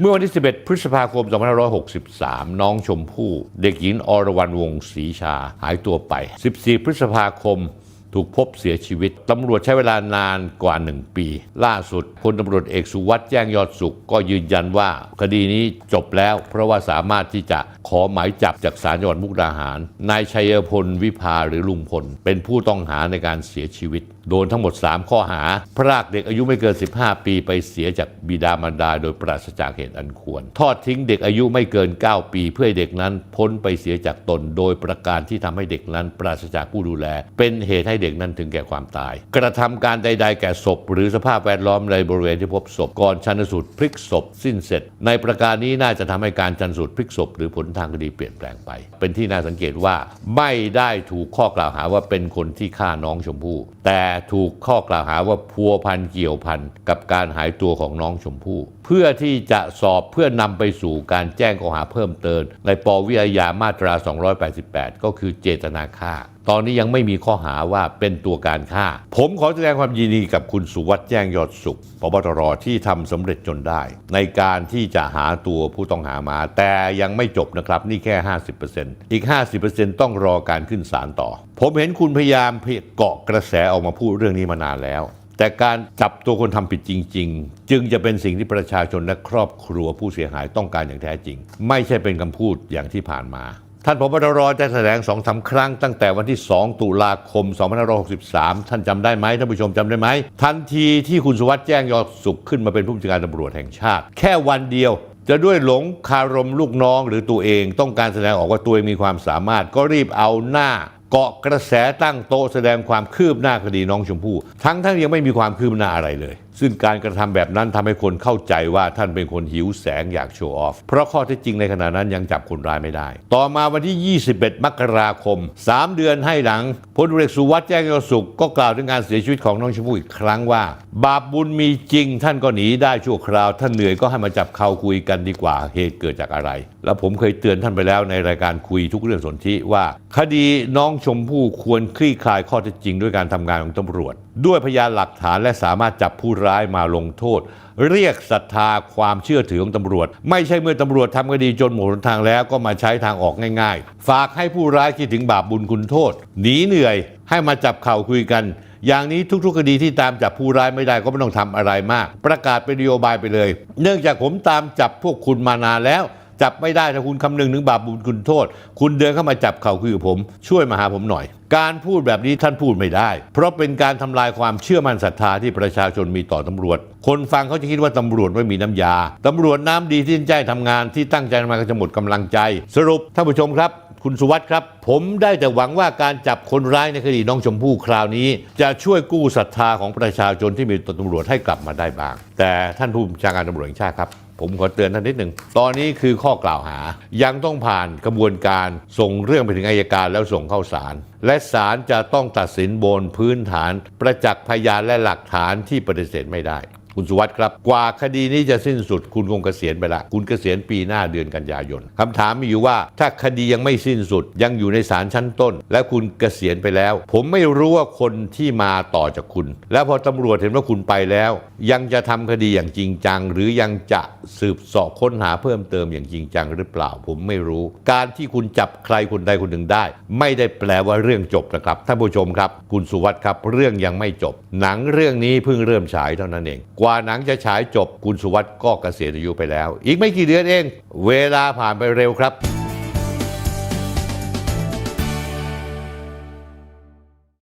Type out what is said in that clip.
เมื่อวันที่ 11 พฤษภาคม 2563 น้องชมพู่ เด็กหญิงอรวรรณวงศ์ศรีชาหายตัวไป 14 พฤษภาคม ถูกพบเสียชีวิตตำรวจใช้เวลานานกว่า 1 ปี ล่าสุดพลตำรวจเอกสุวัสด์แจ้งยอดสุข ก็ยืนยันว่าคดีนี้จบแล้ว เพราะว่าสามารถที่จะขอหมายจับจากศาลจังหวัดมุกดาหาร นายชัยพลวิภาหรือลุงพล เป็นผู้ต้องหาในการเสียชีวิต โดนทั้งหมด 3 ข้อหา พรากเด็กอายุไม่เกิน 15 ปีไปเสียจากบิดามารดาโดยปราศจากเหตุอันควร ทอดทิ้งเด็กอายุไม่เกิน 9 ปี เพื่อเด็กนั้นพ้นไปเสียจากตน โดยประการที่ทำให้เด็กนั้นปราศจากผู้ดูแล เป็นเหตุให้เด็กนั้นถึงแก่ความตาย กระทำการใด ๆ แก่ศพ หรือสภาพแวดล้อมในบริเวณที่พบศพก่อนชันสูตรพลิกศพสิ้นเสร็จ ในประการนี้น่าจะทำให้การชันสูตรพลิกศพ หรือผลทางคดีเปลี่ยนแปลงไป เป็นที่น่าสังเกตว่าไม่ได้ถูกข้อกล่าวหาว่าเป็นคนที่ฆ่าน้องชมพู่ แต่ถูกข้อกล่าวหาว่าพัวพันเกี่ยวพันกับการหายตัวของน้องชมพู่ เพื่อที่จะสอบเพื่อนำไปสู่การแจ้งข้อหาเพิ่มเติมในปวิอาญามาตรา 288 ก็คือเจตนาฆ่า ตอนนี้ยังไม่มีข้อหาว่าเป็นตัวการฆ่า ผมขอแสดงความยินดีกับคุณสุวัสด์แจ้งยอดสุขพบตรที่ทำสำเร็จจนได้ ในการที่จะหาตัวผู้ต้องหามา แต่ยังไม่จบนะครับนี่แค่ 50%อีก 50%ต้องรอการขึ้นศาลต่อ ผมเห็นคุณพยายามเกาะกระแสออกมาพูดเรื่องนี้มานานแล้วแต่การจับตัวคนทำผิดจริง ๆ จึงจะเป็นสิ่งที่ประชาชนและครอบครัวผู้เสียหายต้องการอย่างแท้จริง ไม่ใช่เป็นคำพูดอย่างที่ผ่านมา ท่านพบตรจะแถลงสองสาครั้งตั้งแต่วันที่ 2 ตุลาคม 2563 ท่านจำได้ไหมท่านผู้ชมจำได้ไหม ทันทีที่คุณสุวัสด์แจ้งยอดสุขขึ้นมาเป็นผู้บัญชาการตำรวจแห่งชาติ แค่วันเดียว จะด้วยหลงคารมลูกน้องหรือตัวเองต้องการแสดงออกว่าตัวเองมีความสามารถ ก็รีบเอาหน้าเกาะกระแสตั้งโต๊ะแสดงความคืบหน้าคดีน้องชมพู่ทั้งทั้งยังไม่มีความคืบหน้าอะไรเลย ซึ่งการกระทำแบบนั้นทำให้คนเข้าใจว่าท่านเป็นคนหิวแสงอยากโชว์ออฟ เพราะข้อเท็จจริงในขณะนั้นยังจับคนร้ายไม่ได้ ต่อมาวันที่ 21 มกราคม 3 เดือนให้หลังพลเอกสุวัสด์แจ้งยอดสุข ก็กล่าวถึงการเสียชีวิตของน้องชมพู่อีกครั้งว่า บาปบุญมีจริง ท่านก็หนีได้ชั่วคราว ท่านเหนื่อยก็ให้มาจับเขาคุยกันดีกว่าเหตุเกิดจากอะไร แล้วผมเคยเตือนท่านไปแล้วในรายการคุยทุกเรื่องสนธิว่า คดีน้องชมพู่ควรคลี่คลายข้อเท็จจริง ด้วยการทำงานของตำรวจ ด้วยพยานหลักฐานและสามารถจับผู้ร้ายมาลงโทษ เรียกศรัทธาความเชื่อถือของตำรวจ ไม่ใช่เมื่อตำรวจทำคดีจนหมดทางแล้วก็มาใช้ทางออกง่ายๆ ฝากให้ผู้ร้ายคิดถึงบาปบุญคุณโทษหนีเหนื่อยให้มาจับเข่าคุยกัน อย่างนี้ทุกๆคดีที่ตามจับผู้ร้ายไม่ได้ก็ไม่ต้องทำอะไรมาก ประกาศเป็นนโยบายไปเลย เนื่องจากผมตามจับพวกคุณมานานแล้ว จับไม่ได้ถ้าคุณคำนึงถึงบาปบุญคุณโทษ คุณเดินเข้ามาจับเข่าคุยกับผม ช่วยมาหาผมหน่อย การพูดแบบนี้ท่านพูดไม่ได้ เพราะเป็นการทำลายความเชื่อมั่นศรัทธาที่ประชาชนมีต่อตำรวจ คนฟังเขาจะคิดว่าตำรวจไม่มีน้ำยาตำรวจน้ำดีที่ตั้งใจทำงานที่ตั้งใจทำงาก็จะหมดกำลังใจ สรุปท่านผู้ชมครับคุณสุวัสด์ครับ ผมได้แต่หวังว่าการจับคนร้ายในคดีน้องชมพู่คราวนี้ จะช่วยกู้ศรัทธาของประชาชนที่มีต่อตำรวจให้กลับมาได้บ้าง แต่ท่านผู้บัญชาการตำรวจแห่งชาติครับ ผมขอเตือนท่านนิดหนึ่ง ตอนนี้คือข้อกล่าวหา ยังต้องผ่านกระบวนการส่งเรื่องไปถึงอายการแล้วส่งเข้าศาล และศาลจะต้องตัดสินบนพื้นฐาน ประจักษ์พยานและหลักฐานที่ปฏิเสธไม่ได้ คุณสุวัสด์ครับ กว่าคดีนี้จะสิ้นสุดคุณคงเกษียณไปละ คุณเกษียณปีหน้าเดือนกันยายนคำถามมีอยู่ว่า ถ้าคดียังไม่สิ้นสุดยังอยู่ในศาลชั้นต้น และคุณเกษียณไปแล้ว ผมไม่รู้ว่าคนที่มาต่อจากคุณ แล้วพอตำรวจเห็นว่าคุณไปแล้ว ยังจะทำคดีอย่างจริงจัง หรือยังจะสืบสอบค้นหาเพิ่มเติมอย่างจริงจังหรือเปล่า ผมไม่รู้ การที่คุณจับใครคนใดคนหนึ่งได้ ไม่ได้แปลว่าเรื่องจบนะครับท่านผู้ชมครับ คุณสุวัสด์ครับ เรื่องยังไม่จบ หนังเรื่องนี้เพิ่งเริ่มฉายเท่านั้นเองกว่าหนังจะฉายจบคุณสุวัสด์ก็เกษียณอายุไปแล้ว อีกไม่กี่เดือนเอง เวลาผ่านไปเร็วครับ